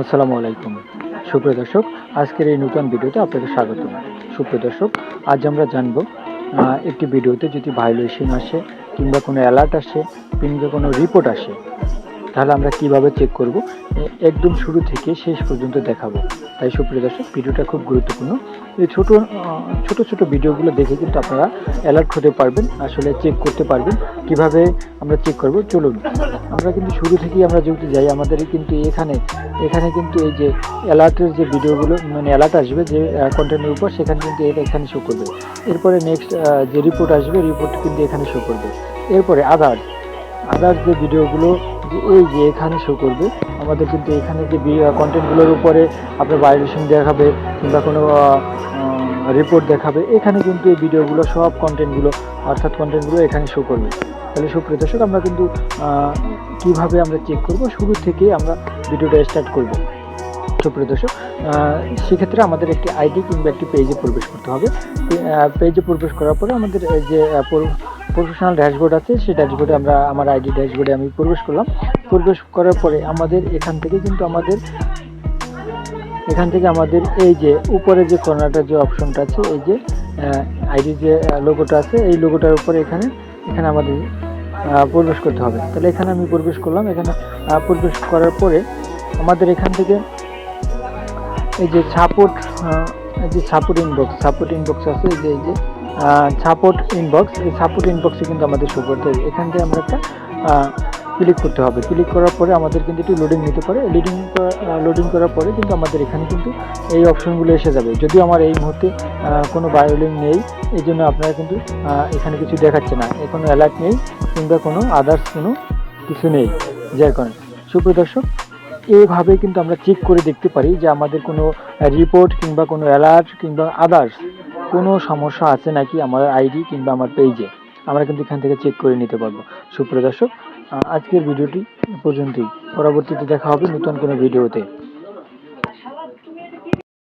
আসসালামু আলাইকুম। সুপ্রিয় দর্শক, আজকের এই নতুন ভিডিওতে আপনাকে স্বাগত সুপ্রিয় দর্শক, আজ আমরা জানব একটি ভিডিওতে যদি ভায়োলেশন আসে কিংবা কোনো অ্যালার্ট আসে কিংবা কোনো রিপোর্ট আসে, তাহলে আমরা কীভাবে চেক করব? একদম শুরু থেকে শেষ পর্যন্ত দেখাবো। তাই সুপ্রিয় দর্শক, ভিডিওটা খুব গুরুত্বপূর্ণ। এই ছোট ছোট ছোট ভিডিওগুলো দেখে কিন্তু আপনারা অ্যালার্ট হতে পারবেন, আসলে চেক করতে পারবেন। কীভাবে আমরা চেক করব? চলুন। আমরা কিন্তু শুরু থেকেই আমরা যেহেতু যাই, আমাদের কিন্তু এখানে এখানে কিন্তু এই যে অ্যালার্টের যে ভিডিওগুলো মানে অ্যালার্ট আসবে যে কন্টেন্টের উপর, সেখানে কিন্তু এখানে শো করবে। এরপরে নেক্সট যে রিপোর্ট আসবে রিপোর্ট কিন্তু এখানে শো করবে। এরপরে আদার্স আদার্স যে ভিডিওগুলো এই যে এখানে শো করবে, আমাদের কিন্তু এখানে যে কন্টেন্টগুলোর উপরে আপনার ভায়োলেশন দেখাবে, কিংবা কোনো রিপোর্ট দেখাবে। এখানে কিন্তু এই ভিডিওগুলো, সব কন্টেন্টগুলো অর্থাৎ কন্টেন্টগুলো এখানে শো করবে। তাহলে সুপ্রিয় দর্শক, আমরা কিন্তু কীভাবে আমরা চেক করব? শুরু থেকে আমরা ভিডিওটা স্টার্ট করব। সুপ্রিয় দর্শক সেক্ষেত্রে আমাদের একটি আইডি কিংবা একটি পেজে প্রবেশ করতে হবে। পেজে প্রবেশ করার পরে আমাদের যে প্রফেশনাল ড্যাশবোর্ড আছে, সেই ড্যাশবোর্ডে আমরা আমার আইডি ড্যাশবোর্ডে আমি প্রবেশ করলাম। প্রবেশ করার পরে আমাদের এখান থেকে কিন্তু আমাদের এখান থেকে আমাদের এই যে উপরে যে কর্নারটা, যে অপশনটা আছে, এই যে আইডি যে লোগোটা আছে, এই লোগোটার উপরে এখানে এখানে আমাদের প্রবেশ করতে হবে। তাহলে এখানে আমি প্রবেশ করলাম। এখানে প্রবেশ করার পরে আমাদের এখান থেকে এই যে সাপোর্ট যে সাপোর্ট ইনবক্স সাপোর্ট ইনবক্স আছে, এই যে এই যে সাপোর্ট ইনবক্স এই সাপোর্ট ইনবক্সে কিন্তু আমাদের শো করতে হবে। এখান থেকে আমরা একটা ক্লিক করতে হবে। ক্লিক করার পরে আমাদের কিন্তু একটু লোডিং নিতে পারে। লোডিং লোডিং করার পরে কিন্তু আমাদের এখানে কিন্তু এই অপশনগুলো এসে যাবে। যদিও আমার এই মুহূর্তে কোনো বায়োলিং নেই, এই জন্য আপনারা কিন্তু এখানে কিছু দেখাচ্ছে না। কোনো অ্যালার্ট নেই কিংবা কোনো আদার্স কোনো কিছু নেই, যার কারণে। সুপ্রিয় দর্শক এইভাবে কিন্তু আমরা চেক করে দেখতে পারি যে আমাদের কোনো রিপোর্ট কিংবা কোনো অ্যালার্ট কিংবা আদার্স কোনো সমস্যা আছে নাকি আমার আইডি কিংবা আমার পেজে আমরা কিন্তু এখান থেকে চেক করে নিতে পারব। সুপ্রিয় দর্শক আজকের ভিডিওটি পর্যন্তই। পরবর্তীতে দেখা হবে নতুন কোনো ভিডিওতে।